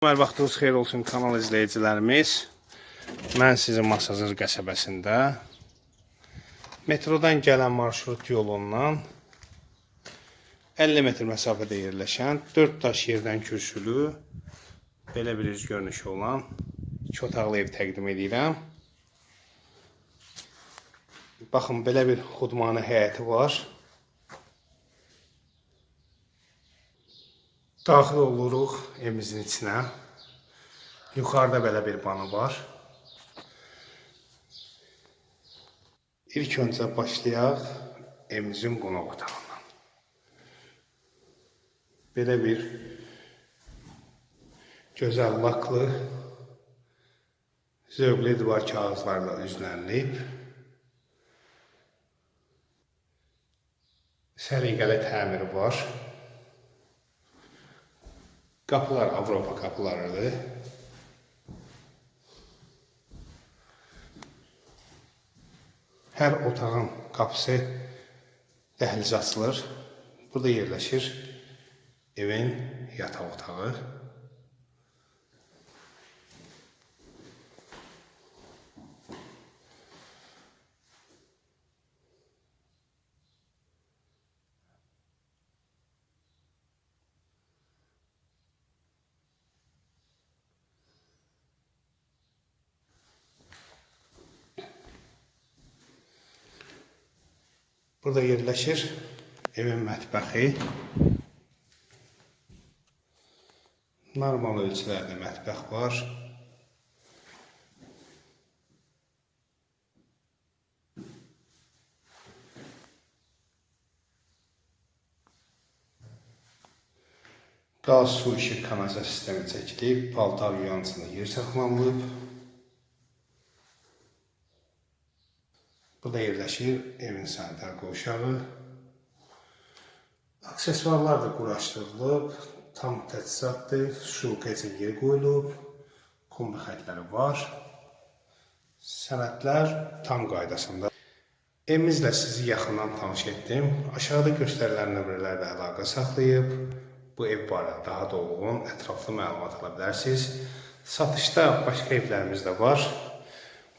Hər vaxtınız xeyir olsun kanal izləyicilərimiz. Mən sizin Masazır qəsəbəsində metrodan gələn marşrut yolundan 50 metr məsafədə yerləşən 4 daş yerdən kürsülü belə bir üz görünüşü olan iki otaqlı ev təqdim edirəm. Baxın belə bir xudmanı həyəti var. Daxil oluruq evimizin içinə. Yuxarıda belə bir banı var. İlk öncə başlayaq evimizin qonaq otağından. Belə bir gözəl laklı, zövqlü divar kağızlarla üzlənilib. Səliqəli təmiri var. Qapılar Avropa qapılarıdır. Hər otağın qapısı dəhlizə açılır. Burada yerləşir evin yataq otağı. Burada yerləşir evin mətbəxi. Normal ölçülərdə mətbəx var. Qaz, su, işıq, kanalizasiya sistemi çəkilib, paltar yuyançında yer saxlanılıb. Burada yerləşir evin sanitar qovşağı. Aksesuarlar da quraşdırılıb, tam təchizatdır, su keçən yer qoyulub, kombi xətləri var. Sənədlər tam qaydasında. Evimizlə sizi yaxından tanış etdim. Aşağıda göstərilən nömrələrlə əlaqə saxlayıb bu ev barədə daha dolğun, ətraflı məlumat ala bilərsiniz. Satışda başqa evlərimiz də var.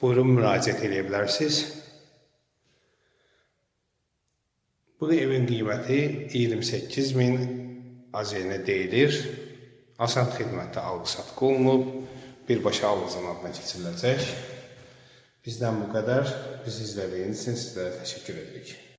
Buyurun müraciət edə bilərsiniz. Bu evin qiyməti 28 min AZN deyilir. Asan xidmətdə alqı-satqı olunub. Birbaşa alıcının adına keçiriləcək. Bizdən bu qədər. Bizi izlədiyiniz üçün sizlərə təşəkkür edirik.